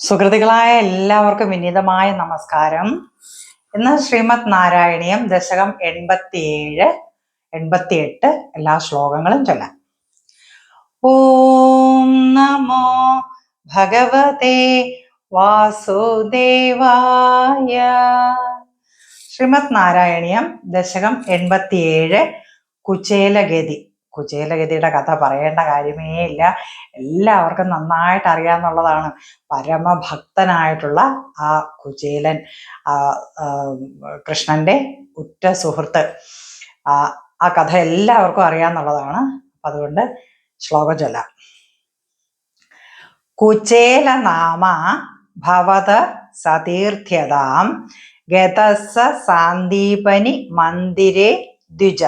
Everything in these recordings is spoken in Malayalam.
സുഹൃത്തുക്കളായ എല്ലാവർക്കും വിനീതമായ നമസ്കാരം. ഇന്ന് ശ്രീമദ് നാരായണീയം ദശകം എൺപത്തിയേഴ് എൺപത്തിയെട്ട് എല്ലാ ശ്ലോകങ്ങളും ചൊല്ലാം. ഓം നമോ ഭഗവതേ വാസുദേവായ. ശ്രീമദ് നാരായണീയം ദശകം എൺപത്തിയേഴ് കുചേലഗതി. കുചേലഗതിയുടെ കഥ പറയേണ്ട കാര്യമേ ഇല്ല എല്ലാവർക്കും നന്നായിട്ട് അറിയാന്നുള്ളതാണ് പരമഭക്തനായിട്ടുള്ള ആ കുചേലൻ കൃഷ്ണന്റെ ഉറ്റ സുഹൃത്ത്. ആ കഥ എല്ലാവർക്കും അറിയാന്നുള്ളതാണ് അപ്പൊ അതുകൊണ്ട് ശ്ലോകം ചൊല്ലാം. കുചേലനാമ ഭവത സതീർത്ഥ്യതാം ഗതസ സാന്ദീപനി മന്ദിരേ ദ്വിജ.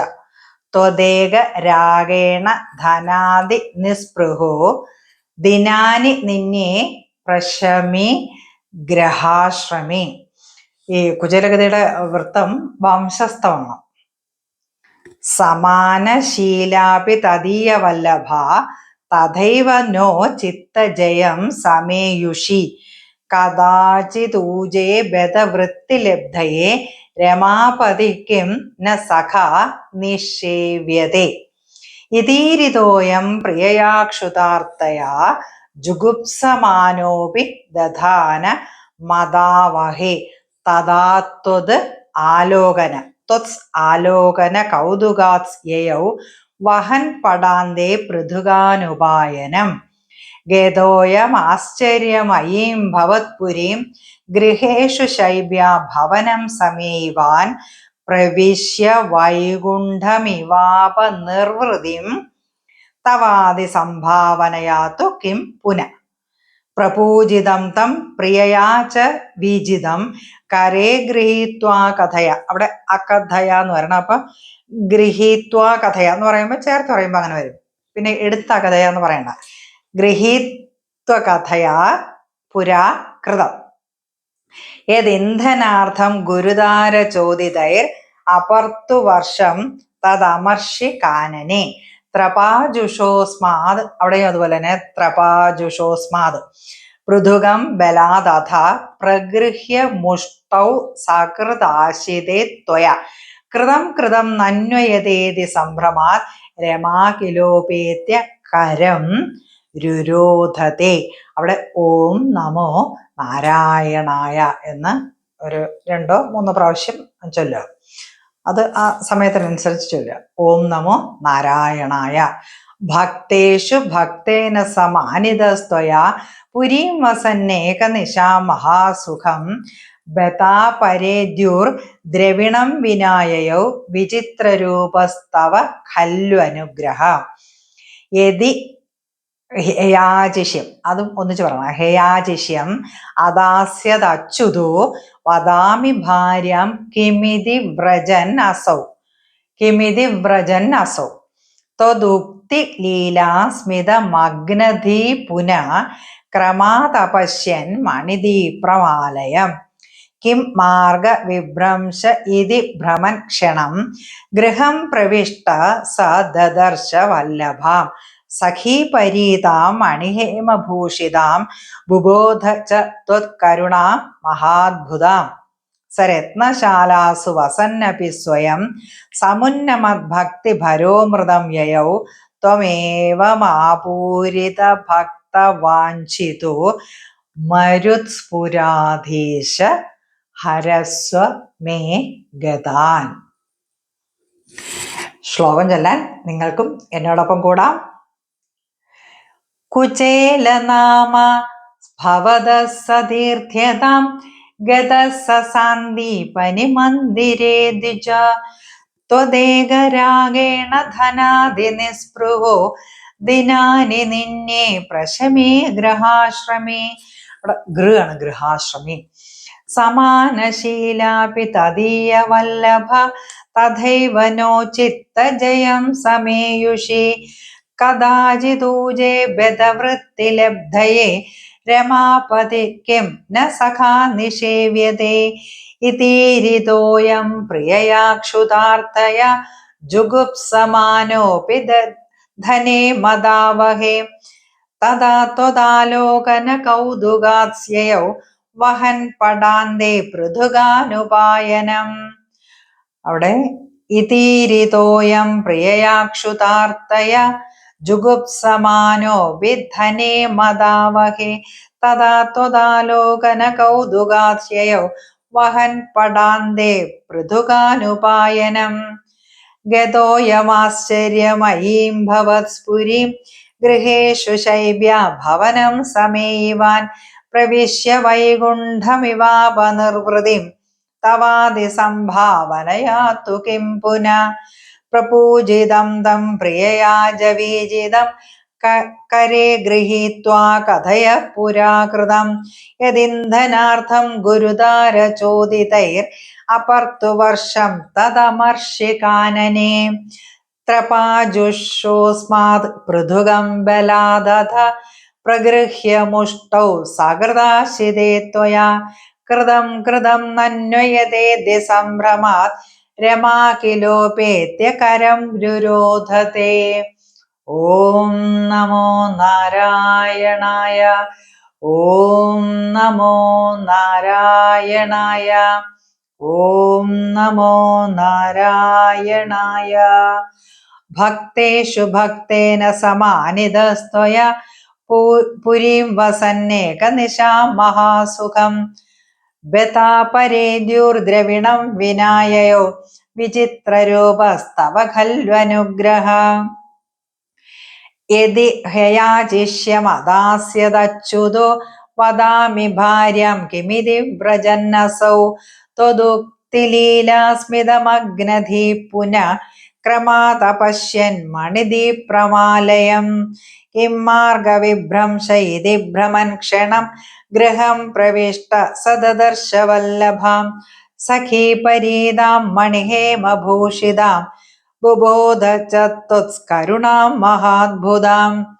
ത്വദേക രാഗേണ ധനാദി നിസ്പൃഹോ. ദിനാനി നിന്നെ പ്രശമി ഗ്രഹാശ്രമി. ഈ കുചലഗതിയുടെ വൃത്തം വംശസ്ഥമാണ്. സമാനശീലാപി തദീയ വല്ലഭ തഥൈവ നോ ചിത്തജയം സമേയുഷി. കഥാചിതൂജേ ബദവൃത്തിലബ്ധയെ രമാപതിക്കും ന സഖ. നിഷേവ്യതേ. ഇതീരിതോയം പ്രിയയാക്ഷുതാർത്ഥയാ ജുഗുപ്സമാനോപി ദധാന മതാവഹേ തഥാത്വത് ആലോകന. ത്വത്സ് ആലോകന കൗതുകാത് യയൗ വഹൻ പടാന്തേ പൃഥുഗാനുപായനം ഗതോയം ആശ്ചര്യമയീം ഭവത്പുരീം ഗൃഹേഷു ശൈബ്യ ഭവനം സമീവാൻ പ്രവിശ്യ വൈകുണ്ഠമിവാപ നിർവൃതിം തവാദി സംഭാവനയാത്തു കിം പുന. പ്രപൂജിതം തം പ്രിയയാ ച വിജിതം. കരേ ഗൃഹീത്വാ കഥയ. അവിടെ അകഥയ എന്ന് പറയണം അപ്പൊ ഗൃഹീത്വാ കഥയ എന്ന് പറയുമ്പോൾ ചേർത്ത് പറയുമ്പോൾ അങ്ങനെ വരും. പിന്നെ എടുത്ത കഥയ എന്ന് പറയണ്ട. ഗൃഹീത്വ കഥയ പുരാ കൃതം യദിന്ധനാർത്ഥം ഗുരുതാര ചോദിതൈർ അപർത്തു വർഷം തദമർഷി കാനനെ. ത്രപാജുഷോസ്മാത് അവിടെയും അതുപോലെ തന്നെ ത്രപാജുഷോസ്മാത് പൃഥുകം ബലാദഥ പ്രഗൃഹ്യ മുഷ്ടൗ സകൃതാശിതേ ത്വയ. കൃതം കൃതം നന്വയതേതി സംഭ്രമാത് രമാകിലോപേത്യ കരം രുരോധത്തെ അവിടെ ഓം നമോ നാരായണായ എന്ന് ഒരു രണ്ടോ മൂന്നോ പ്രാവശ്യം ചൊല്ലുക. അത് ആ സമയത്തിനനുസരിച്ച് ചൊല്ലുക. ഓം നമോ നാരായണായ. ഭക്തേഷു ഭക്തേന സമാനിതസ്ത്വയാ. പുരീം വസന്നേകനിശാ മഹാസുഖം. ബതാപരേദ്യുർ ദ്രവിണം വിനായയൗ വിചിത്രരൂപസ്തവ ഖല്ലു അനുഗ്രഹ. യതി ഹേയാചിഷ്യം അതും ഒന്നിച്ച് പറയണം. ഹേയാജിഷ്യം അദാസ്യതച്യുതോ വദാമി ഭാര്യാം കിമിതി വ്രജൻ അസൗ. കിമിതി വ്രജൻ അസൗ. ത്വദുക്തി ലീലാസ്മിത മഗ്നധീ പുന ക്രമാതപശ്യൻ മണിദീപ്രമാലയം കിം മാർഗ വിഭ്രംശ ഇതി ഭ്രമൻ ക്ഷണം. ഗൃഹം പ്രവിഷ്ട സ ദദർശ വല്ലഭാം. സഖീപരീതാം മണിഹേമഭൂഷിതാം ബുബോധ ച ത്വത്കരുണാ മഹാദ്ഭുതാം സരത്നശാലാസു വസന്നപി സ്വയം സമുന്നമദ്ഭക്തിഭരോമൃതം യയൗ ത്വമേവമാപൂരിത ഭക്തവാഞ്ചിതു മരുത്സ്ഫുരാധീശ ഹരസ്വ മേ ഗതാൻ. ശ്ലോകം ചൊല്ലാൻ നിങ്ങൾക്കും എന്നോടൊപ്പം കൂടാം. കുചേലനാമ ഭവത സതീർത്ഥ്യതാം ഗതസ സാന്ദീപനി മന്ദിരേ ദ്വിജ ത്വദേകരാഗേണ ധനാദി നിസ്പൃഹോ ദിനാനി നിന്നെ പ്രശമേ ഗൃഹാശ്രമേ. അവിടെ ഗൃഹാണ് ഗൃഹാശ്രമേ സമാനശീലാപി തദീയ വല്ലഭ തഥൈവ നോ ചിത്തജയം സമേയുഷി। കഥാചിതൂജേ ബദവൃത്തിലബ്ധയെ രമാപതി കിം ന സഖാ നിഷേവ്യതേ. ഇതീരിതോയം പ്രിയയാക്ഷുതാർത്ഥയ ജുഗുപ്സമാനോപി ധനേ മദാവഹേ. തഥാ ത്വദാലോകന കൗതുകാസ്യയൗ വഹൻ പടാന്തേ പൃഥുഗാനുപായനം അവിടെ ഇതീരിതോയം പ്രിയയാക്ഷുതാർത്തയ ജുഗുപ്സമാനോ വിദ്ധനെ മദാവഹേ തഥാ ത്വതാലോകന കൗതുകാസ്യയോ വഹൻ പടാന്തേ പൃഥുകാനുപായനം ഗതോയമാശ്ചര്യമയീം ഭവത്സ്ഫുരീം ഗൃഹേഷു शैव्या ഭവനം സമേയിവാൻ പ്രവിശ്യ വൈകുണ്ഠമിവാപനിർവൃതിം തവാതി സംഭാവനയാത്തു കിം പുന പ്രപൂജിതം തം പ്രിയയാജവീജിതം കരേ ഗൃഹീത്വാ കഥയ പുരാകൃതം യദിന്ധനാർത്ഥം ഗുരുതാരചോദിതൈർ അപർത്തുവർഷം തദമർഷികാനനെ ത്രപാജുഷോസ്മാത് പൃഥുകം ബലാദധ പ്രഗൃഹ്യ മുഷ്ടൗ സകൃതാശിതേ ത്വയാ. കൃതം കൃതം നന്വയതേദ്യ സംഭ്രമാത് രമാ രുരോധത്തെ ഓം നമോ നാരായണായ ഓം നമോ നാരായണായ ഓം നമോ നാരായണായ. ഭക്തേഷു ഭക്തേന സമാനിതസ്ത്വയ പുരീം വസന്നേകനിശാം മഹാസുഖം. ബതാപരേദ്യുർദ്രവിണം വിനായയോ വിചിത്രരൂപസ്തവ ഖൽവനുഗ്രഹ യതി ഹയാചിഷ്യമദാസ്യതച്യുതോ വദാമി ഭാര്യം കിമിതി വ്രജന്നസൗ. ത്വദുക്തിലീലാസ്മിതമഗ്നധീ പുന ക്രമാതപശ്യൻ മണിദീപ്രമാലയം കിം മാർഗവിഭ്രംശ ഇതി ഭ്രമൻ ക്ഷണം ഗൃഹം പ്രവിഷ്ട സദദർശവല്ലഭാം. സഖീപരീതാം മണിഹേമഭൂഷിതാം ബുബോധ ചത്തുസ്കരുണാം മഹാത്ഭുതാം.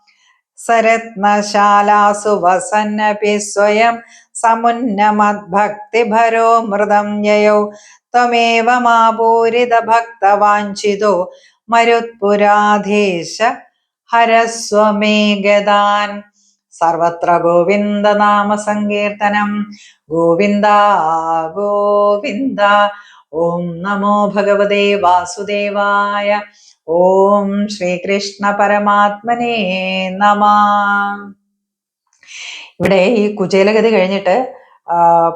സരത്നശാലാസു വസന്നപി സ്വയം സമുന്നമദ്ഭക്തിഭരോ മൃതം യയോ. ത്വമേവ മാപൂരിത ഭക്തവാഞ്ചിതോ മരുത്പുരാധീശ ഹരസ്വമേ ഗതാൻ സർവത്ര ഗോവിന്ദ നാമ സങ്കീർത്തനം ഗോവിന്ദ ഗോവിന്ദ. ഓം നമോ ഭഗവതേ വാസുദേവായ. ഓം ശ്രീകൃഷ്ണ പരമാത്മനേ നമ. ഇവിടെ ഈ കുചേലഗതി കഴിഞ്ഞിട്ട്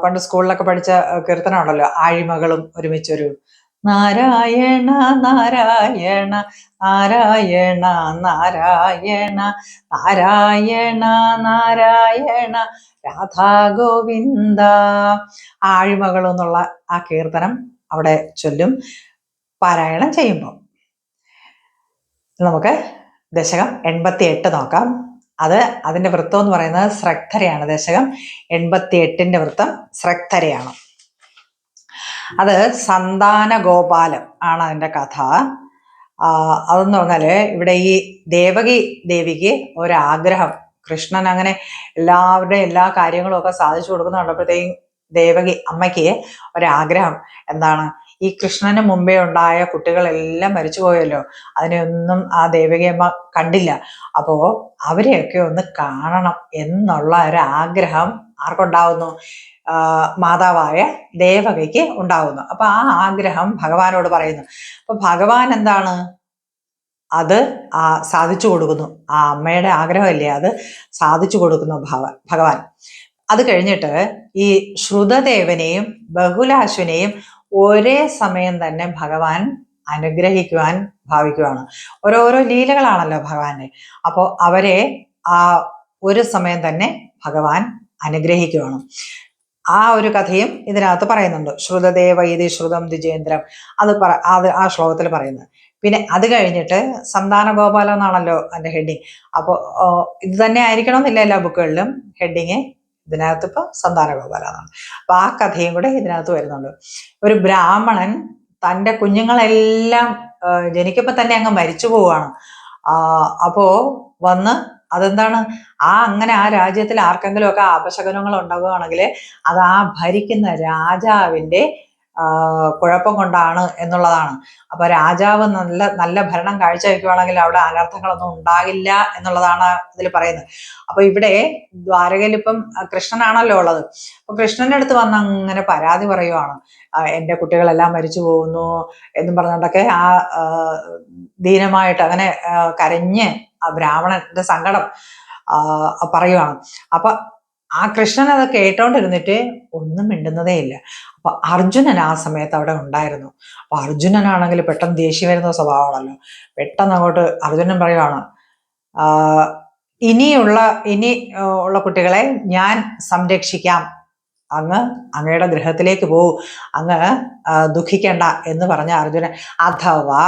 പണ്ട് സ്കൂളിലൊക്കെ പഠിച്ച കീർത്തനമുണ്ടല്ലോ ആഴിമകളും ഒരുമിച്ചൊരു നാരായണ നാരായണ നാരായണ നാരായണ നാരായണ നാരായണ രാധാ ഗോവിന്ദ. ആഴിമകൾ ആ കീർത്തനം അവിടെ ചൊല്ലും. പാരായണം ചെയ്യുമ്പോൾ നമുക്ക് ദശകം എൺപത്തി എട്ട് നോക്കാം. അത് അതിന്റെ വൃത്തം എന്ന് പറയുന്നത് ശ്രദ്ധരയാണ് ദശകം എൺപത്തി എട്ടിന്റെ വൃത്തം ശ്രദ്ധരയാണ് അത് സന്താന ഗോപാലം ആണ് അതിന്റെ കഥ. അതെന്ന് പറഞ്ഞാൽ ഇവിടെ ഈ ദേവകി ദേവിക്ക് ഒരാഗ്രഹം. കൃഷ്ണൻ അങ്ങനെ എല്ലാവരുടെയും എല്ലാ കാര്യങ്ങളും ഒക്കെ സാധിച്ചു കൊടുക്കുന്ന കണ്ടപ്പോഴത്തേക്കും ദേവകി അമ്മയ്ക്ക് ഒരാഗ്രഹം എന്താണ്? ഈ കൃഷ്ണന് മുമ്പേ ഉണ്ടായ കുട്ടികളെല്ലാം മരിച്ചുപോയല്ലോ അതിനെയൊന്നും ആ ദേവികയമ്മ കണ്ടില്ല. അപ്പോ അവരെയൊക്കെ ഒന്ന് കാണണം എന്നുള്ള ഒരു ആഗ്രഹം ആർക്കുണ്ടാവുന്നു? മാതാവായ ദേവകയ്ക്ക് ഉണ്ടാവുന്നു. അപ്പൊ ആ ആഗ്രഹം ഭഗവാനോട് പറയുന്നു. അപ്പൊ ഭഗവാൻ എന്താണ്? അത് ആ സാധിച്ചു കൊടുക്കുന്നു. ആ അമ്മയുടെ ആഗ്രഹമല്ലേ അത്? സാധിച്ചു കൊടുക്കുന്നു ഭഗവാൻ. അത് കഴിഞ്ഞിട്ട് ഈ ശ്രുതദേവനെയും ബഹുലാശുവിനെയും ഒരേ സമയം തന്നെ ഭഗവാൻ അനുഗ്രഹിക്കുവാൻ ഭാവിക്കുവാണ്. ഓരോരോ ലീലകളാണല്ലോ ഭഗവാന്റെ. അപ്പോൾ അവരെ ആ ഒരു സമയം തന്നെ ഭഗവാൻ അനുഗ്രഹിക്കുവാണ്. ആ ഒരു കഥയും ഇതിനകത്ത് പറയുന്നുണ്ട്. ശ്രുതദേവ ഇതി ശ്രുതം ദ്വിജേന്ദ്രം. അത് പറ അത് ആ ശ്ലോകത്തിൽ പറയുന്നത്. പിന്നെ അത് കഴിഞ്ഞിട്ട് സന്താന ഗോപാലം എന്നാണല്ലോ അതിന്റെ ഹെഡിങ് അപ്പോൾ ഇത് തന്നെ ആയിരിക്കണം എന്നില്ല എല്ലാ ബുക്കുകളിലും ഹെഡിങ് ഇതിനകത്ത് ഇപ്പൊ സന്താന ഗോപാലാണ് അപ്പൊ ആ കഥയും കൂടെ ഇതിനകത്ത് വരുന്നുണ്ട്. ഒരു ബ്രാഹ്മണൻ തന്റെ കുഞ്ഞുങ്ങളെല്ലാം ജനിക്കപ്പോ തന്നെ അങ്ങ് മരിച്ചു പോവാണ് അപ്പോ വന്ന് അതെന്താണ്? ആ അങ്ങനെ ആ രാജ്യത്തിൽ ആർക്കെങ്കിലും ഒക്കെ അപശകനങ്ങൾ ഉണ്ടാവുകയാണെങ്കിൽ അത് ആ ഭരിക്കുന്ന രാജാവിന്റെ കുഴപ്പം കൊണ്ടാണ് എന്നുള്ളതാണ്. അപ്പൊ രാജാവ് നല്ല നല്ല ഭരണം കാഴ്ചവെക്കുവാണെങ്കിൽ അവിടെ അനർത്ഥങ്ങളൊന്നും ഉണ്ടാകില്ല എന്നുള്ളതാണ് ഇതിൽ പറയുന്നത്. അപ്പൊ ഇവിടെ ദ്വാരകയിൽ ഇപ്പം കൃഷ്ണനാണല്ലോ ഉള്ളത്. അപ്പൊ കൃഷ്ണന്റെ അടുത്ത് വന്ന് അങ്ങനെ പരാതി പറയുവാണ്. എന്റെ കുട്ടികളെല്ലാം മരിച്ചു പോകുന്നു എന്നും പറഞ്ഞുകൊണ്ടൊക്കെ ആ ദീനമായിട്ട് അങ്ങനെ കരഞ്ഞ് ആ ബ്രാഹ്മണന്റെ സങ്കടം പറയുവാണ്. അപ്പൊ ആ കൃഷ്ണൻ അത് കേട്ടോണ്ടിരുന്നിട്ട് ഒന്നും മിണ്ടുന്നതേ ഇല്ല. അപ്പൊ അർജുനൻ ആ സമയത്ത് അവിടെ ഉണ്ടായിരുന്നു. അപ്പൊ അർജുനനാണെങ്കിൽ പെട്ടെന്ന് ദേഷ്യം വരുന്ന സ്വഭാവമാണല്ലോ. പെട്ടെന്ന് അങ്ങോട്ട് അർജുനൻ പറയുവാണ് ഇനിയുള്ള ഇനി ഉള്ള കുട്ടികളെ ഞാൻ സംരക്ഷിക്കാം. അങ്ങ് അങ്ങയുടെ ഗൃഹത്തിലേക്ക് പോകൂ. അങ്ങ് ദുഃഖിക്കണ്ട എന്ന് പറഞ്ഞ അർജുനൻ അഥവാ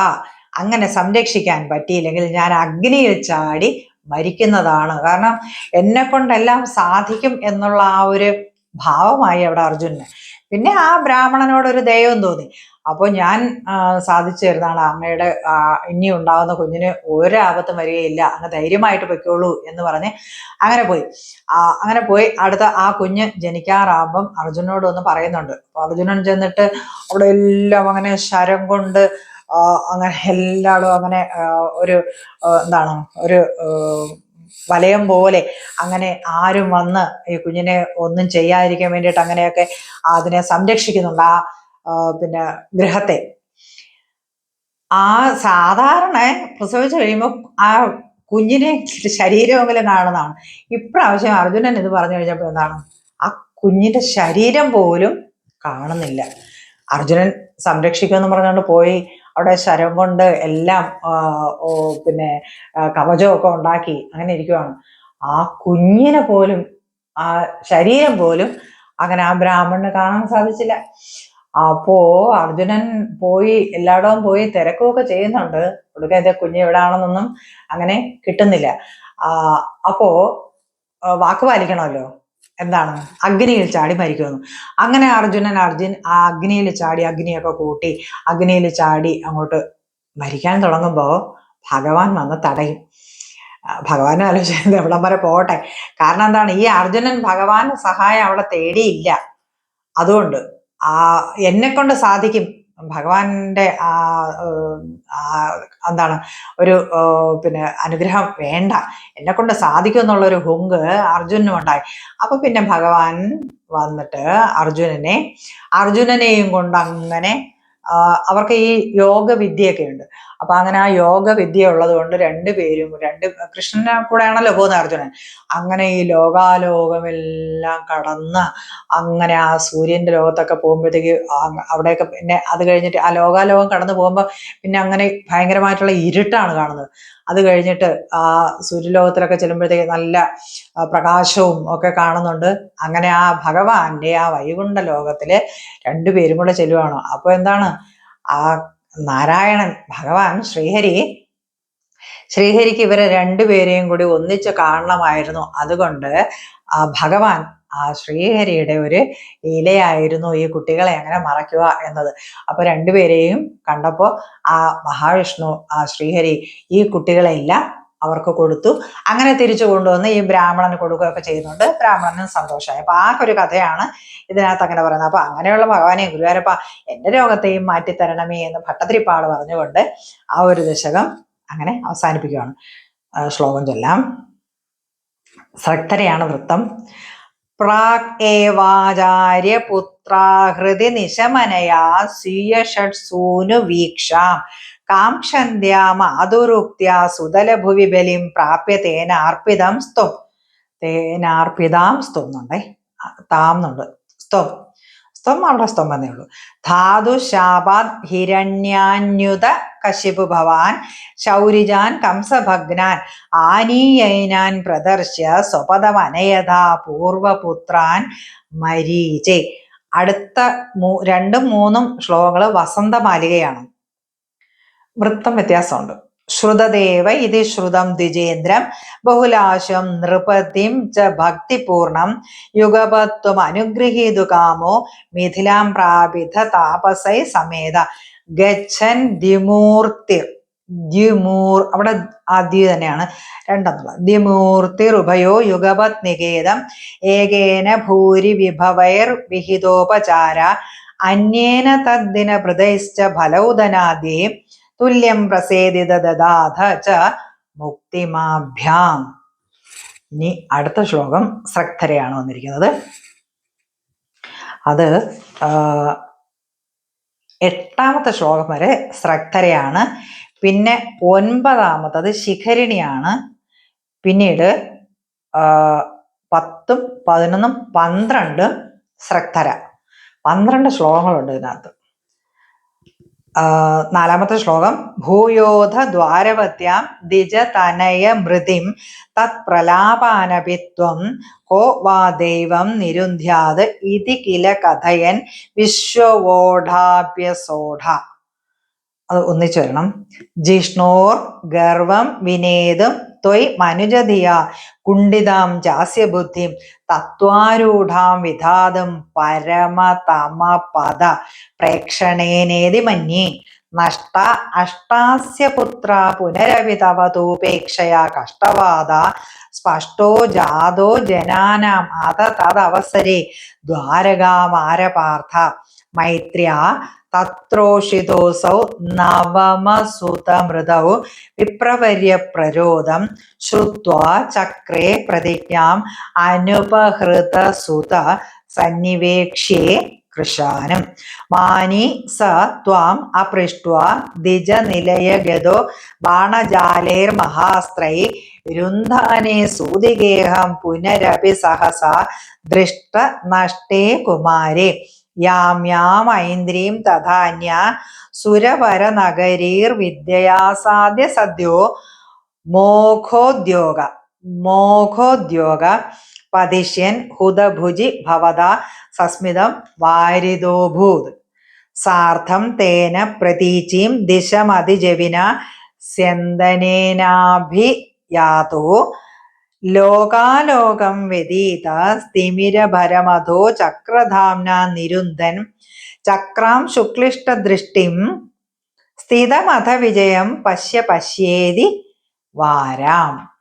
അങ്ങനെ സംരക്ഷിക്കാൻ പറ്റിയില്ലെങ്കിൽ ഞാൻ അഗ്നിയിൽ ചാടി മരിക്കുന്നതാണ്. കാരണം എന്നെ കൊണ്ടെല്ലാം സാധിക്കും എന്നുള്ള ആ ഒരു ഭാവമായി അവിടെ അർജുനന്. പിന്നെ ആ ബ്രാഹ്മണനോട് ഒരു ദയവും തോന്നി. അപ്പോൾ ഞാൻ സാധിച്ചു തരുന്നതാണ്. അമ്മയുടെ ഇനി ഉണ്ടാകുന്ന കുഞ്ഞിന് ഒരാപത്തും വരികയില്ല. അങ്ങ് ധൈര്യമായിട്ട് പൊയ്ക്കോളൂ എന്ന് പറഞ്ഞ് അങ്ങനെ പോയി. അങ്ങനെ പോയി. അടുത്ത ആ കുഞ്ഞ് ജനിക്കാറാകുമ്പം അർജുനോട് ഒന്ന് പറയുന്നുണ്ട്. അപ്പൊ അർജുനൻ ചെന്നിട്ട് അവിടെ എല്ലാം അങ്ങനെ ശരം കൊണ്ട് അങ്ങനെ എല്ലായിടും അങ്ങനെ ഒരു എന്താണ് ഒരു വലയം പോലെ അങ്ങനെ ആരും വന്ന് ഈ കുഞ്ഞിനെ ഒന്നും ചെയ്യാതിരിക്കാൻ വേണ്ടിയിട്ട് അങ്ങനെയൊക്കെ അതിനെ സംരക്ഷിക്കുന്നുണ്ട് ആ, പിന്നെ ഗൃഹത്തെ. ആ സാധാരണ പ്രസവിച്ചു കഴിയുമ്പോൾ ആ കുഞ്ഞിനെ ശരീരമെങ്കിലും കാണുന്നതാണ്. ഇപ്രാവശ്യം അർജുനൻ ഇത് പറഞ്ഞു കഴിഞ്ഞപ്പോൾ എന്താണ് ആ കുഞ്ഞിന്റെ ശരീരം പോലും കാണുന്നില്ല. അർജുനൻ സംരക്ഷിക്കുമെന്ന് പറഞ്ഞുകൊണ്ട് പോയി. അവിടെ ശരം കൊണ്ട് എല്ലാം പിന്നെ കവചമൊക്കെ ഉണ്ടാക്കി അങ്ങനെ ഇരിക്കുവാണ്. ആ കുഞ്ഞിനെ പോലും ആ ശരീരം പോലും അങ്ങനെ ആ ബ്രാഹ്മണന് കാണാൻ സാധിച്ചില്ല. അപ്പോ അർജുനൻ പോയി എല്ലായിടവും പോയി തിരക്കുമൊക്കെ ചെയ്യുന്നുണ്ട്. ഒടുക്കത്തെ കുഞ്ഞ് എവിടാണെന്നൊന്നും അങ്ങനെ കിട്ടുന്നില്ല. അപ്പോ വാക്ക് പാലിക്കണമല്ലോ? എന്താണ്? അഗ്നിയിൽ ചാടി മരിക്കുന്നു. അങ്ങനെ അർജുനൻ അർജുൻ ആ അഗ്നിയിൽ ചാടി അഗ്നിയൊക്കെ കൂട്ടി അഗ്നിയിൽ ചാടി അങ്ങോട്ട് മരിക്കാൻ തുടങ്ങുമ്പോൾ ഭഗവാൻ വന്ന് തടയും. ഭഗവാനെ ആലോചിച്ചത് എവിടം വരെ പോകട്ടെ. കാരണം എന്താണ്? ഈ അർജുനൻ ഭഗവാന്റെ സഹായം അവിടെ തേടിയില്ല. അതുകൊണ്ട് ആ എന്നെ കൊണ്ട് സാധിക്കും. ഭഗവാന്റെ ആ എന്താണ് ഒരു പിന്നെ അനുഗ്രഹം വേണ്ട. എന്നെ കൊണ്ട് സാധിക്കും എന്നുള്ളൊരു ഹുങ്ക് അർജുനും ഉണ്ടായി അപ്പൊ പിന്നെ ഭഗവാൻ വന്നിട്ട് അർജുനനെ അർജുനനെയും കൊണ്ട് അങ്ങനെ അവർക്ക് ഈ യോഗ വിദ്യയൊക്കെ ഉണ്ട് അപ്പൊ അങ്ങനെ ആ യോഗ വിദ്യ ഉള്ളത് കൊണ്ട് രണ്ടുപേരും രണ്ട് കൃഷ്ണനെ കൂടെയാണല്ലോ പോകുന്നത് അർജുനൻ. അങ്ങനെ ഈ ലോകാലോകമെല്ലാം കടന്ന് അങ്ങനെ ആ സൂര്യന്റെ ലോകത്തൊക്കെ പോകുമ്പോഴത്തേക്ക് അവിടെയൊക്കെ പിന്നെ അത് കഴിഞ്ഞിട്ട് ആ ലോകാലോകം കടന്നു പോകുമ്പോൾ പിന്നെ അങ്ങനെ ഭയങ്കരമായിട്ടുള്ള ഇരുട്ടാണ് കാണുന്നത്. അത് കഴിഞ്ഞിട്ട് ആ സൂര്യലോകത്തിലൊക്കെ ചെല്ലുമ്പോഴത്തേക്ക് നല്ല പ്രകാശവും ഒക്കെ കാണുന്നുണ്ട്. അങ്ങനെ ആ ഭഗവാന്റെ ആ വൈകുണ്ഠ ലോകത്തിൽ രണ്ടുപേരും കൂടെ ചെല്ലുവാണ്. അപ്പൊ എന്താണ്? ആ നാരായണൻ ഭഗവാൻ ശ്രീഹരി. ശ്രീഹരിക്ക് ഇവരെ രണ്ടുപേരെയും കൂടി ഒന്നിച്ച് കാണണമായിരുന്നു. അതുകൊണ്ട് ആ ഭഗവാൻ ആ ശ്രീഹരിയുടെ ഒരു ലീലയായിരുന്നു ഈ കുട്ടികളെ എങ്ങനെ മറയ്ക്കുക എന്നത്. അപ്പൊ രണ്ടുപേരെയും കണ്ടപ്പോൾ ആ മഹാവിഷ്ണു ആ ശ്രീഹരി ഈ കുട്ടികളെല്ലാം അവർക്ക് കൊടുത്തു. അങ്ങനെ തിരിച്ചു കൊണ്ടുവന്ന് ഈ ബ്രാഹ്മണന് കൊടുക്കുകയൊക്കെ ചെയ്യുന്നുണ്ട് ബ്രാഹ്മണനും സന്തോഷമായി. അപ്പൊ ആ ഒരു കഥയാണ് ഇതിനകത്ത് അങ്ങനെ പറയുന്നത്. അപ്പൊ അങ്ങനെയുള്ള ഭഗവാനെ ഗുരുവായൂരപ്പ എന്റെ രോഗത്തെയും മാറ്റിത്തരണമേ എന്ന് ഭട്ടതിരിപ്പാട് പറഞ്ഞുകൊണ്ട് ആ ഒരു ദശകം അങ്ങനെ അവസാനിപ്പിക്കുകയാണ് ശ്ലോകം ചൊല്ലാം. ശ്രദ്ധരയാണ് വൃത്തം. പ്രാക് ഏവാചാര്യ പുത്രാഹൃതി നിശമനയാ സ്വീയ ഷട്സൂനു വീക്ഷാം. കാംക്ഷന്ത്യാ മാതുരുക്ത്യാ സുതലഭുവി ബലിം പ്രാപ്യ തേനാർപ്പിതം സ്ത്വം തേനാർപ്പിതാം താം എന്നുണ്ട്. സ്ത്വം സ്ത്വം അവിടെ സ്ത്വം എന്നേ ഉള്ളൂ. ധാതു ശാപാത് ഹിരണ്യാന്യുത കശിപു ഭവാൻ ശൗരിജാൻ കംസഭഗ്നാൻ ആനീയൈനാൻ പ്രദർശ്യ സ്വപദമനയഥാ പൂർവപുത്രാൻ മരീചെ. അടുത്ത മൂ രണ്ടും മൂന്നും ശ്ലോകങ്ങൾ വസന്തമാലികയാണ് വൃത്തം വ്യത്യാസമുണ്ട്. ശ്രുതദേവ ഇത് ശ്രുതം ദ്വിജേന്ദ്രം ബഹുലാശം നൃപതിം ച ഭക്തിപൂർണം യുഗപത്വം അനുഗ്രഹീതു കാമോ മിഥിലാം പ്രാപിത താപസൈ സമേത ഗച്ഛൻ ദ്വിമൂർത്തിർ ദ്വിമൂർ അവിടെ ആദ്യ തന്നെയാണ് രണ്ടെന്നുള്ളത് ദ്വിമൂർത്തിർ ഉഭയോ യുഗപത് നികേതം ഏകേന ഭൂരി വിഭവൈർ വിഹിതോപചാര അന്യേന തദ്ദിന ഹൃദയശ്ച ഫലൗദനാദേ തുല്യം പ്രസേദിത ദദാഥ ച മുക്തിമാഭ്യാം. ഇനി അടുത്ത ശ്ലോകം ശ്രദ്ധരയാണ് വന്നിരിക്കുന്നത്. അത് എട്ടാമത്തെ ശ്ലോകം വരെ ശ്രദ്ധരയാണ് പിന്നെ ഒൻപതാമത്തത് ശിഖരിണിയാണ്. പിന്നീട് പത്തും പതിനൊന്നും പന്ത്രണ്ട് ശ്രദ്ധര പന്ത്രണ്ട് ശ്ലോകങ്ങളുണ്ട് ഇതിനകത്ത്. നാലാമത്തെ ശ്ലോകം. ഭൂയോധ ദ്വാരവത്യാം ദിജതനയ മൃതിം തത് പ്രലാപാനപിത്വം കോ വാ ദൈവം നിരുന്ധ്യാത് ഇതി കില കഥയൻ വിശ്വവോഢാഭ്യസോഢ. അത് ഒന്നിച്ചു വരണം. ജിഷ്ണോർ ഗർവം വിനേതും ത്വയ് മനുജധിയ. കുണ്ഡിതാം ജാസ്യബുദ്ധിം തത്വാരൂഢാം വിധാതും പരമതമ പദ പ്രേക്ഷണേനേതി മന്യേ. നഷ്ട അഷ്ടാസ്യ പുത്ര പുനരവി തവ തൂപേക്ഷയാ കഷ്ടവാദ. സ്പഷ്ടോ ജാതോ ജനാനാം. അത തദവസരെ. ദ്വാരകാമാരപാർത്ഥ മൈത്ര്യ തത്രോഷിതോസൗ നവമസുതമൃതൗ വിപ്രവര്യപ്രരോദം ശ്രുത്വ ചക്രേ പ്രതിജ്ഞാം അനുപഹൃതസുത സന്നിവേക്ഷ്യേ കൃഷാനം മാനി സ ത്വാം അപൃഷ്ട്വാ. ദിജനിലയഗതോ ബാണജാലേർമഹാസ്ത്രൈ രുന്ധാനെ പുനരപി സഹസ ദൃഷ്ട നഷ്ടേ കുമാരേ. യാം യാം ഐന്ദ്രീം തഥാന്യ സുരവര നഗരീർ വിദ്യയാസാദ്യ സദ്യോ മോഘോദ്യോഗ മോഘോദ്യോഗ പതിഷ്യൻ ഹുതഭുജി ഭവത സസ്മിതം വാരിതോഭൂത് സാർത്ഥം തേന പ്രതീചീം ദിശമതിജവിന സ്യന്തനേനാഭിയാതോ ലോകാലോകം വ്യതീത സ്ഥിമിരഭരമധോ ചക്രധാംന നിരുന്ധൻ. ചക്രാം ശുക്ലിഷ്ടദൃഷ്ടിം സ്ഥിതമഥ വിജയം പശ്യ പശ്യേതി വാരാം.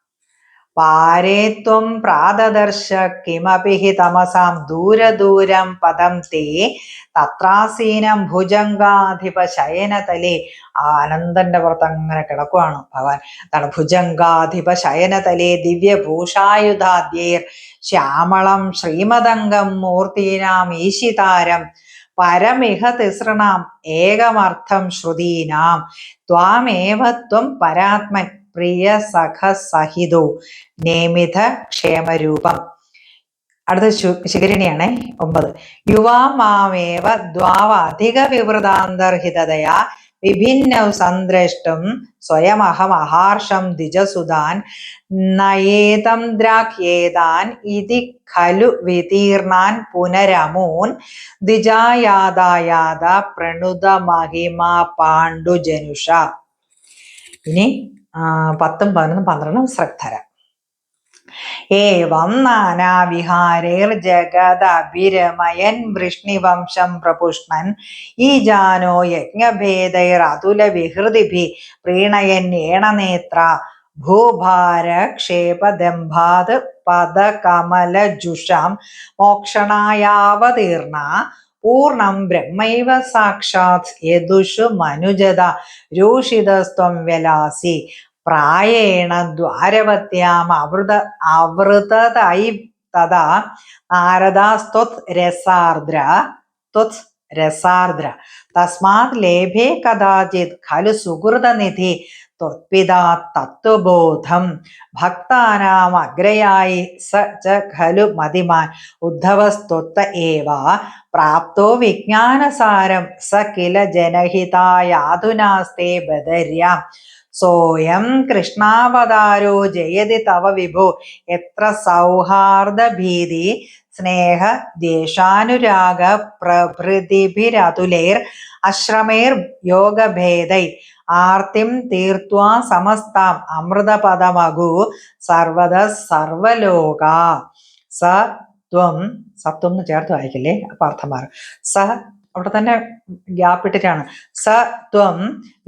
പാരേ ത്വം പ്രാദദർശ കിമപി തമസാം ദൂരദൂരം പദം തേ. തത്രാസീനം ഭുജംഗാധിപ ശയനതലേ ആനന്ദന്റെ പുറത്ത് അങ്ങനെ കിടക്കുവാണ് ഭഗവാൻ. അതാണ് ഭുജംഗാധിപ ശയനതലേ ദിവ്യഭൂഷായുധാദ്യേർ. ശ്യാമളം ശ്രീമദംഗം മൂർത്തീനാം ഈശിതാരം. പരമിഹ തിസൃണാം ഏകമർത്ഥം ശ്രുതീനാം. ത്വാമേവത്വം പരാത്മൻ പ്രിയ സഖ സഹിതോ നേമിത ക്ഷേമരൂപം. അടുത്ത ശിഖരിണിയാണ് ഒമ്പത്. യുവാമാമേവ ദ്വാവധിക വിവൃതാന്തർഹിതതയാ വിഭിന്നൗ സന്ദ്രഷ്ടും സ്വയമഹം അഹാർഷം ദ്വിജസുതാൻ നയേതം ദ്രാക്യേതാൻ ഇതി ഖലു വിതീർണാൻ പുനരമൂൻ ദ്വിജായാതായാത പ്രണുത മഹിമ പാണ്ഡുജനുഷ. ഇനി പത്തും പതിനൊന്നും പന്ത്രണ്ടും ശ്രദ്ധര. ഏവം നാനാവിഹാരൈർജഗദഭിരമയൻ വൃഷ്ണിവംശം പ്രപുഷ്ണൻ ഈ ജാനോ യജ്ഞഭേദൈരതുല വിഹൃതിഭി പ്രീണയൻ ഏണനേത്ര ഭൂഭാരക്ഷേപദംഭാത് പദകമലജുഷാം. മോക്ഷണായാവതീർണ. പൂർണം ബ്രഹ്മൈവ സാക്ഷാത് യദുഷു മനുജത. രൂഷിതസ്ത്വം വ്യലാസി. പ്രായേണ ദ്വാരവത്യാം അവൃത അവൃതതായി തഥാ നാരദാസ്ത്വത് രസാർദ്ര ത്വത് രസാർദ്ര. തസ്മാത് ലേഭേ കഥാചിത് ഖലു സുഹൃതനിധി ത്വത്പിതാ തത്വബോധം. ഭക്താനാം അഗ്രയായി സ ച ഖലു മതിമാൻ. ഉദ്ധവസ്ത്വത്ത ഏവ പ്രാപ്തോ വിജ്ഞാനസാരം സ കില ജനഹിതായാധുനാസ്തേ ബദര്യാം സോയം കൃഷ്ണാവതാരോ ജയതി തവ വിഭു. എത്ര സൗഹാർദ്ദ ഭീതി. സ്നേഹ ദേശാനുരാഗ പ്രഭൃതിഭിരതുലേർ അശ്രമേർ യോഗഭേദൈ. ആർത്തിം തീർത്വാ സമസ്താം. അമൃതപദമഗു സർവത സർവലോക. സ ത്വം. സത്വം ചേർത്ത് വായിക്കില്ലേ? അപ്പൊ അർത്ഥം മാറും. സ അവിടെ തന്നെ ഗ്യാപ്പ് ഇട്ടിട്ടാണ്. സ ത്വം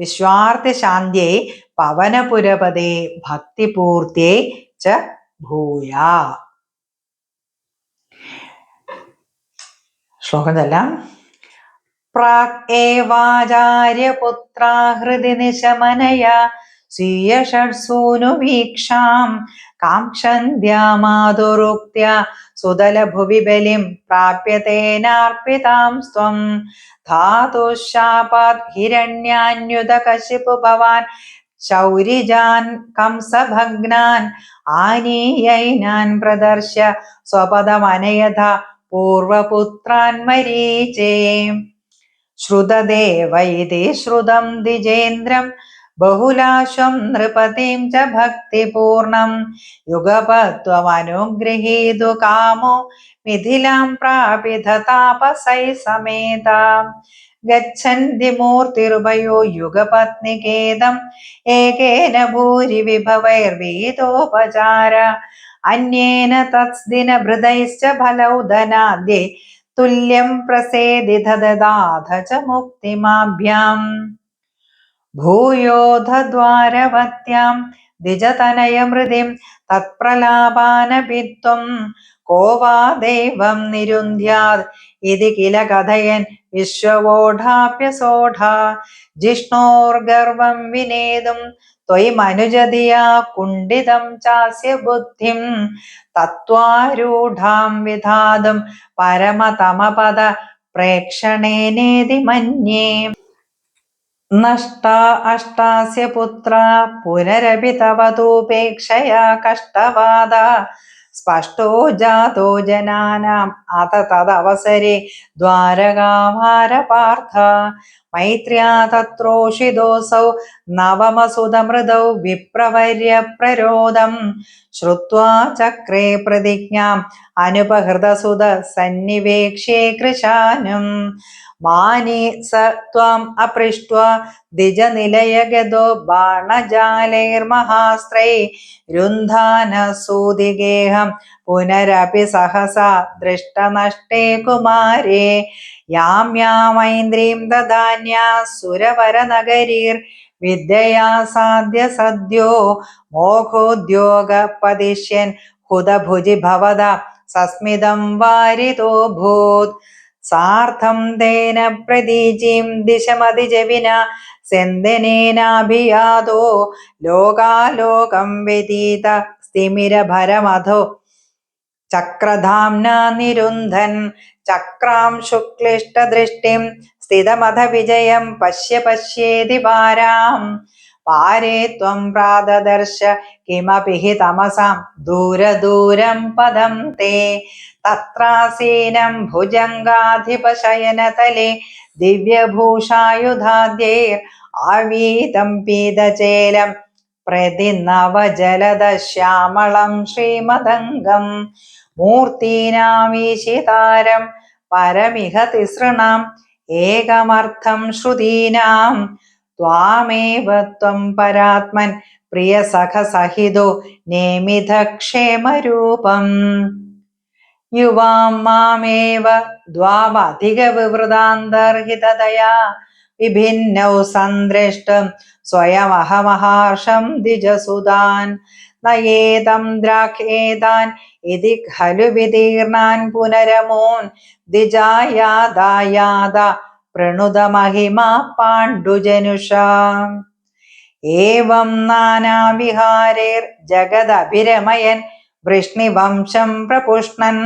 വിശ്വാർത്ഥ ശാന്തിയെ പവനപുരപതേ ഭക്തിപൂർത്തിയെ ച ഭൂയ. ശ്ലോകം ചെല്ലാം പ്രാക് ഏവാചാര്യപുത്രാ ഹൃദി നിശമനയ സ്വീയ ഷഡ്സൂനു വീക്ഷാം. കാക്ഷന്ത്യാ बलिं प्राप्य तेनार्पितां स्वं। धातुशापात् हिरण्यान्युदकशिपु भवान्, शौरिजान्, कंसभग्नान्, आनीयैनान् प्रदर्श्य स्वपदमनयथा पूर्वपुत्रान् मरीचे श्रुतं द्विजेन्द्रम् ബഹുലാശം നൃപതിം ച ഭക്തിപൂർണം. യുഗപത്വമനുഗൃഹീതു കാമോ മിഥിലാം പ്രാപിത താപസൈ സമേത. ഗച്ഛന്തി മൂർത്തിരുഭയോ യുഗപത്നികേദം ഏകേന ഭൂരി വിഭവൈർവീതോപചാര. അന്യേന തത്സ്ദിനഭൃതൈശ്ച ഫലൗദനാദ്യേ. തുല്യം പ്രസേദിത ദദാധ ച മുക്തിമാഭ്യാം. ഭൂയോധദ്വാരവത്യാം ദ്വിജതനയമൃതിം തത്പ്രലാപാനപിത്വം കോവാ ദൈവം നിരുന്ധ്യാത് ഇതി കില കഥയൻ വിശ്വവോഢാപ്യസോഢ ജിഷ്ണോർഗർവം വിനേതും ത്വയി മനുജതിയ കുണ്ഠിതം ചാസ്യ ബുദ്ധിം തത്വാരൂഢാം വിധാതും പരമതമപദ പ്രേക്ഷണേനേതി മന്യേ. नष्टा अष्टास्य पुत्रा पुनरपि तव तूपेक्षया कष्टवादा स्पष्टो जातो जनानाम् अत तदवसरे द्वारकाभारपार्थ मैत्र्या तत्रोषिदोऽसौ नवमसुतमृदौ विप्रवर्य प्ररोदम् श्रुत्वा चक्रे प्रतिज्ञाम् अनुपहृदसुत सन्निवेक्ष्ये कृशानुम् മാനി സ ത്വാം അപൃഷ്ട്വാ ദിജനിലയഗതോ ബാണജാലൈർമഹാസ്ത്രൈ രുന്ധാനസൂതിഗേഹം പുനരപി സഹസാ ദൃഷ്ടനഷ്ടേ കുമാരേ. യാം യാമൈന്ദ്രീം ദദാന്യാ സുരവരനഗരീർ വിദ്യയാ സാധ്യ സദ്യോ മോഹോദ്യോഗപതിഷ്യൻ ഹുതഭുജി ഭവത സസ്മിതം വാരിതോ ഭൂത് സാർത്ഥം തേന പ്രതീചിം ദിശമതിജവിന സെന്തനേനാഭിയാതോ ലോകാലോകം വ്യതീത സ്ഥിമിരഭരമധോ. ചക്രധാംന നിരുന്ധൻ ചക്രാം ശുക്ലിഷ്ടദൃഷ്ടിം സ്ഥിതമധ വിജയം പശ്യ പശ്യേതി പാരാം പാരേ ത്വം പ്രാതദർശ കിമപി തമസാം. ദൂരദൂരം പദം തേ തത്രാസീനം ഭുജംഗാധിപശയനതലെ ദിവ്യഭൂഷായുധാദ്യൈർ ആവീതം പീതചേലം പ്രതിനവജലദശ്യാമളം ശ്രീമദംഗം. മൂർത്തീനാമീശിതാരം പരമിഹ തിസൃണാം ഏകമർത്ഥം ശ്രുതീനാം. ത്വാമേവ ത്വം പരാത്മൻ പ്രിയ സഖ സഹിതോ നേമിത യുവാം മാമേവ ദ്വാവധിക വിവൃതാന്തർഹിതതയാ വിഭിന്നൗ സന്ദ്രഷ്ടം സ്വയമഹമഹാർഷം ദ്വിജസുതാൻ. നയേതം ദ്രാക്ഷേതാൻ ഇതി ഖലു വിതീർണാൻ പുനരമോൻ. ദ്വിജായാദായാദ പ്രണുതമഹിമാ പാണ്ഡുജനുഷ. ഏവം നാനാവിഹാരേർ ജഗദഭിരമയൻ വൃഷ്ണിവംശം പ്രപുഷ്ണൻ.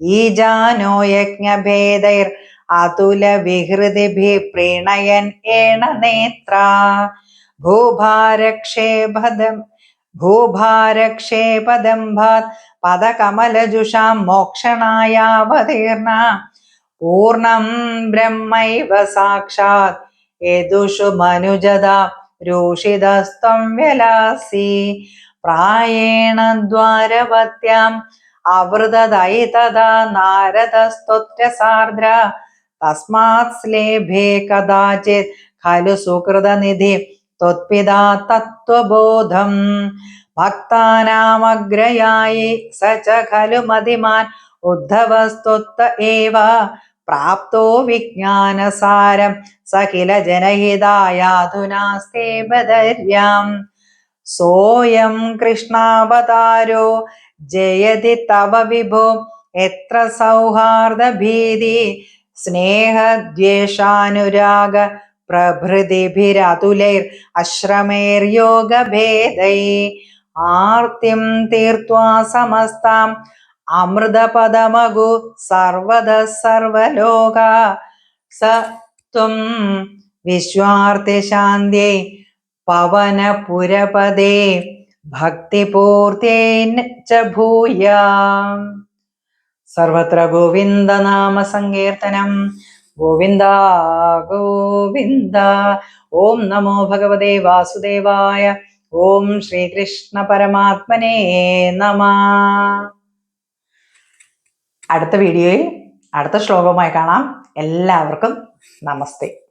ഈജാനോ യജ്ഞഭേദൈർ അതുല വിഹൃതിഭി പ്രീണയൻ ഏണ നേത്ര. ഭൂഭാരക്ഷേപദം ഭൂഭാരക്ഷേപദംഭാത് പദകമലജുഷാം മോക്ഷണായാവതീർണ പൂർണം ബ്രഹ്മൈവ സാക്ഷാത് യദുഷു മനുജത രൂഷിതസ്ത്വം വ്യലാസി. പ്രായേണ ദ്വാരവത്യാം അവൃതദയി തഥാ നാരദസ്ത്വത്ര സാർദ്ര തസ്മാത് സ്ലേഭേ കഥാചിത്. ഖലു സുഹൃതനിധി ത്വത്പിതാ തത്വബോധം ഭക്താനാമഗ്രയായി സ ച ഖലു മതിമാൻ. एव പ്രാപ്തോ വിജ്ഞാനസാരം. സ കില ജനഹിതായാധുനാസ്തേ ബദര്യാം സോയം കൃഷ്ണാവതാരോ? ജയതി തവ വിഭോ. എത്ര സൗഹാർദ്ദഭീതി സ്നേഹദ്വേഷാനുരാഗ പ്രഭൃതിഭിരതുലൈർ അശ്രമൈർയോഗഭേദൈ ആർത്തിം തീർത്വാ സമസ്താം. അമൃതപദമഗു സർവദ സർവലോക. സ ത്വം വിശ്വാർത്തിശാന്ത്यै പവനപുരപദേ ഭക്തിപൂർത്തേൻ ച ഭൂയാ. സർവത്ര ഗോവിന്ദനാമ സങ്കീർത്തനം ഗോവിന്ദ ഗോവിന്ദ. ഓം നമോ ഭഗവതേ വാസുദേവായ. ഓം ശ്രീകൃഷ്ണ പരമാത്മനേ നമ. അടുത്ത വീഡിയോയിൽ അടുത്ത ശ്ലോകവുമായി കാണാം. എല്ലാവർക്കും നമസ്തേ.